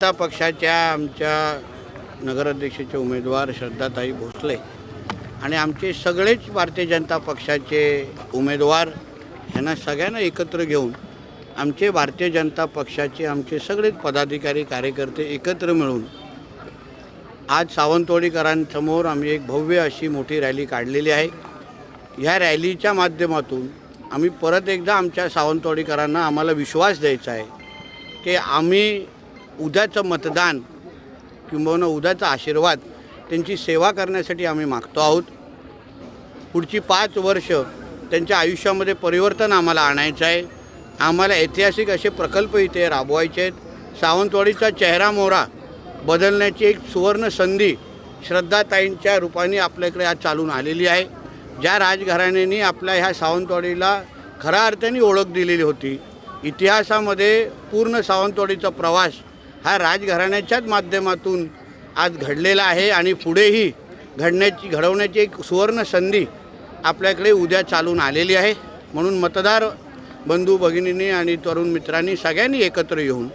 जनता पक्षाच्या आमच्या नगराध्यक्षाचे उमेदवार श्रद्धाताई भोसले आणि आमचे सगळेच भारतीय जनता पक्षाचे उमेदवार ह्यांना सगळ्यांना एकत्र घेऊन आमचे भारतीय जनता पक्षाचे आमचे सगळेच पदाधिकारी कार्यकर्ते एकत्र मिळून आज सावंतवाडीकरांसमोर आम्ही एक भव्य अशी मोठी रॅली काढलेली आहे. ह्या रॅलीच्या माध्यमातून आम्ही परत एकदा आमच्या सावंतवाडीकरांना आम्हाला विश्वास द्यायचा आहे की आम्ही उद्याचं मतदान किंबहुना उद्याचा आशीर्वाद त्यांची सेवा करण्यासाठी आम्ही मागतो आहोत. पुढची पाच वर्ष त्यांच्या आयुष्यामध्ये परिवर्तन आम्हाला आणायचं आहे. आम्हाला ऐतिहासिक असे प्रकल्प इथे राबवायचे आहेत. सावंतवाडीचा चेहरा मोहरा बदलण्याची एक सुवर्ण संधी श्रद्धाताईंच्या रूपाने आपल्याकडे आज चालून आलेली आहे. ज्या राजघराण्याने आपल्या ह्या सावंतवाडीला खऱ्या अर्थाने ओळख दिलेली होती इतिहासामध्ये पूर्ण सावंतवाडीचा प्रवास हा राजघराण्याच्याच माध्यमातून आज घडलेला आहे आणि पुढेही घडण्याची घडवण्याची एक सुवर्ण संधी आपल्याकडे उद्या चालून आलेली आहे. म्हणून मतदार बंधू भगिनींनी आणि तरुण मित्रांनी सगळ्यांनी एकत्र येऊन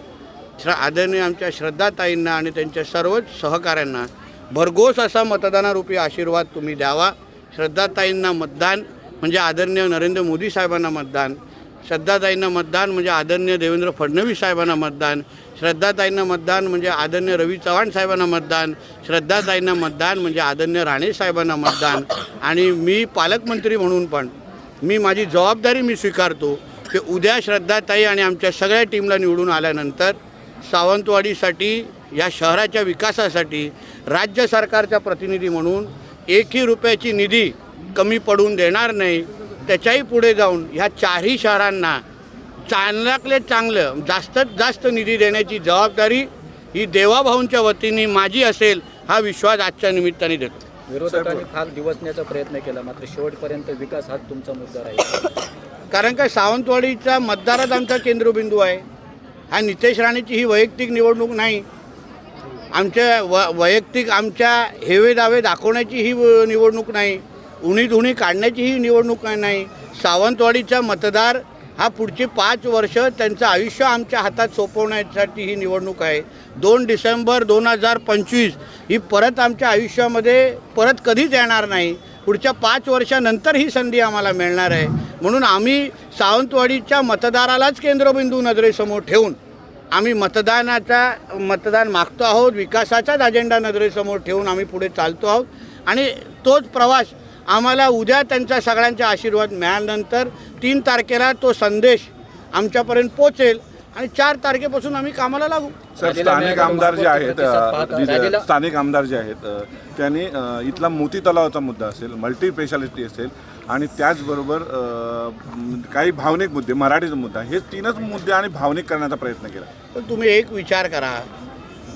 श्र आदरणीय आमच्या श्रद्धाताईंना आणि त्यांच्या सर्वच सहकाऱ्यांना भरघोस असा मतदानारूपी आशीर्वाद तुम्ही द्यावा. श्रद्धाताईंना मतदान म्हणजे आदरणीय नरेंद्र मोदी साहेबांना मतदान श्रद्धाताईंना मतदान म्हणजे आदरणीय देवेंद्र फडणवीस साहेबांना मतदान श्रद्धाताईंना मतदान म्हणजे आदरणीय रवी चव्हाण साहेबांना मतदान श्रद्धाताईंना मतदान म्हणजे आदरणीय राणे साहेबांना मतदान. आणि मी पालकमंत्री म्हणून पण मी माझी जबाबदारी मी स्वीकारतो की उद्या श्रद्धाताई आणि आमच्या सगळ्या टीमला निवडून आल्यानंतर सावंतवाडीसाठी या शहराच्या विकासासाठी राज्य सरकारचा प्रतिनिधी म्हणून एकही रुपयाची निधी कमी पडून देणार नाही. त्याच्याही पुढे जाऊन ह्या चारही शहरांना चांगल्यातले चांगलं जास्तीत जास्त निधी देण्याची जबाबदारी ही देवाभाऊंच्या वतीने माझी असेल हा विश्वास आजच्या निमित्ताने देतो. विरोधकांनी फार दिवसण्याचा प्रयत्न केला मात्र शेवटपर्यंत विकास हाच तुमचा मुद्दा राहील. कारण का सावंतवाडीचा मतदारच आमचा केंद्रबिंदू आहे. हा नितेश राणेची ही वैयक्तिक निवडणूक नाही. आमच्या व वैयक्तिक आमच्या हेवे दावे दाखवण्याची ही निवडणूक नाही. उणी धुणी काढण्याची ही निवडणूक नाही. सावंतवाडीचा मतदार हा पुढची पाच वर्ष त्यांचं आयुष्य आमच्या हातात सोपवण्यासाठी ही निवडणूक आहे. दोन डिसेंबर दोन हजार पंचवीस ही परत आमच्या आयुष्यामध्ये परत कधीच येणार नाही. पुढच्या पाच वर्षानंतर ही संधी आम्हाला मिळणार आहे. म्हणून आम्ही सावंतवाडीच्या मतदारालाच केंद्रबिंदू नजरेसमोर ठेवून आम्ही मतदानाचा मतदान मागतो आहोत विकासाचाच अजेंडा नजरेसमोर ठेवून आम्ही पुढे चालतो आहोत. आणि तोच प्रवास आम्हाला उद्या त्यांचा सगळ्यांचा आशीर्वाद मिळाल्यानंतर तीन तारखेला तो संदेश आमच्यापर्यंत पोचेल आणि चार तारखेपासून आम्ही कामाला लागू. सर स्थानिक आमदार जे आहेत स्थानिक आमदार जे आहेत त्यांनी इथला मोती तलावाचा मुद्दा असेल मल्टी स्पेशालिटी असेल आणि त्याचबरोबर काही भावनिक मुद्दे मराठीचा मुद्दा हे तीनच मुद्दे आणि भावनिक करण्याचा प्रयत्न केला. पण तुम्ही एक विचार करा.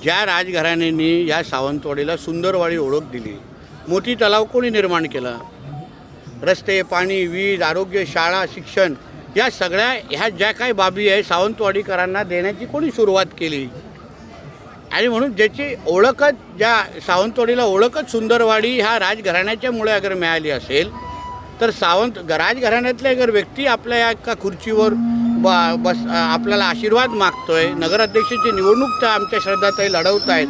ज्या राजघराण्यांनी या सावंतवाडीला सुंदरवाडी ओळख दिली मोती तलाव कोणी निर्माण केला? रस्ते पाणी वीज आरोग्य शाळा शिक्षण या सगळ्या ह्या ज्या काही बाबी आहे सावंतवाडीकरांना देण्याची कोणी सुरुवात केली? आणि म्हणून ज्याची ओळखच ज्या सावंतवाडीला ओळखच सुंदरवाडी ह्या राजघराण्याच्यामुळे अगर मिळाली असेल तर सावंत राजघराण्यातले अगर व्यक्ती आपल्या या एका खुर्चीवर ब बस आपल्याला आशीर्वाद मागतोय नगराध्यक्षाची निवडणूक त्या आमच्या श्रद्धाताई लढवत आहेत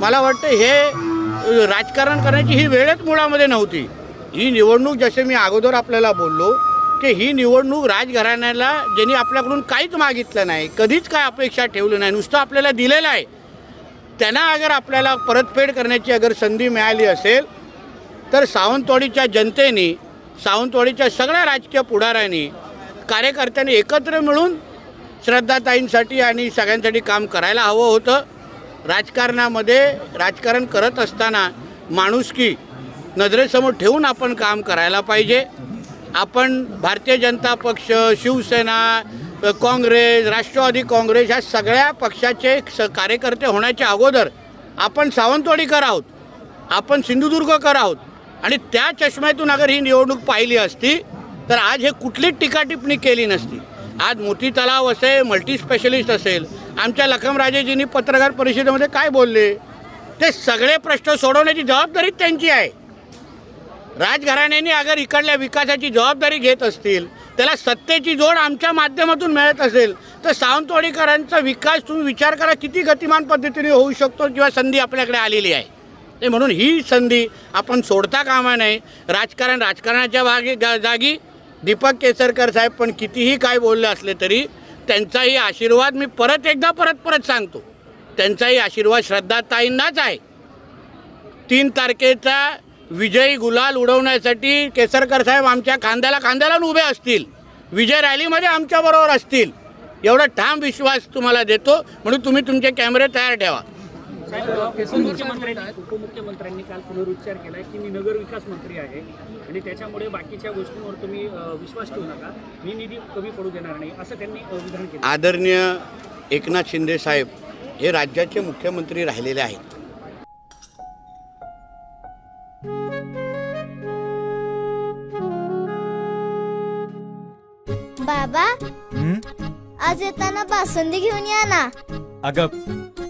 मला वाटतं हे राजकारण करण्याची ही वेळच मुळामध्ये नव्हती. ही निवडणूक जसे मी अगोदर आपल्याला बोललो की ही निवडणूक राजघराण्याला ज्यांनी आपल्याकडून काहीच मागितलं नाही कधीच काय अपेक्षा ठेवली नाही नुसतं आपल्याला दिलेलं आहे. त्यांना अगर आपल्याला परतफेड करण्याची अगर संधी मिळाली असेल तर सावंतवाडीच्या जनतेने सावंतवाडीच्या सगळ्या राजकीय पुढाऱ्यांनी कार्यकर्त्यांनी एकत्र मिळून श्रद्धाताईंसाठी आणि सगळ्यांसाठी काम करायला हवं होतं. राजकारणामध्ये राजकारण करत असताना माणुसकी नजरेसमोर ठेवून आपण काम करायला पाहिजे. आपण भारतीय जनता पक्ष शिवसेना काँग्रेस राष्ट्रवादी काँग्रेस ह्या सगळ्या पक्षाचे स कार्यकर्ते होण्याच्या अगोदर आपण सावंतवाडीकर आहोत. आपण सिंधुदुर्गकर आहोत. आणि त्या चष्म्यातून अगर ही निवडणूक पाहिली असती तर आज हे कुठलीच टीकाटिप्पणी केली नसती. आज मोती तलाव असेल मल्टी स्पेशलिस्ट असेल आमच्या लखमराजेजींनी पत्रकार परिषदेमध्ये काय बोलले? ते सगळे प्रश्न सोडवण्याची जबाबदारी त्यांची आहे. राजघराण्याने अगर इकडल्या विकासाची जबाबदारी घेत असतील त्याला सत्तेची जोड आमच्या माध्यमातून मिळत असेल तर सावंतवाडीकरांचा विकास तुम्ही विचार करा किती गतिमान पद्धतीने होऊ शकतो किंवा संधी आपल्याकडे आलेली आहे. ते म्हणून ही संधी आपण सोडता कामा नये. राजकारण राजकारणाच्या भागी जा- जागी दीपक केसरकर साहेब पण कितीही काय बोलले असले तरी त्यांचाही आशीर्वाद मी परत एकदा परत परत सांगतो. त्यांचाही आशीर्वाद श्रद्धाताईंनाच आहे. तीन तारखेचा विजयी गुलाल उडवण्यासाठी केसरकर साहेब आमच्या खांद्याला खांद्याला उभे असतील. विजय रॅलीमध्ये आमच्याबरोबर असतील. एवढा ठाम विश्वास तुम्हाला देतो. म्हणून तुम्ही तुमचे कॅमेरे तयार ठेवा. उपमुख्यमंत्र्यांनी उपमुख्यमंत्र्यांनी काल पुनरुच्चार केलाय की मी नगर विकास मंत्री आहे आणि त्याच्यामुळे बाकीच्या गोष्टींवर तुम्ही विश्वास ठेवू नका. मी निधी कमी पडू देणार नाही असं त्यांनी विधान केलं. आदरणीय एकनाथ शिंदे साहेब हे राज्याचे मुख्यमंत्री राहिलेले आहेत. बाबा हं? आज येताना बासुंदी घेऊन या ना. अगं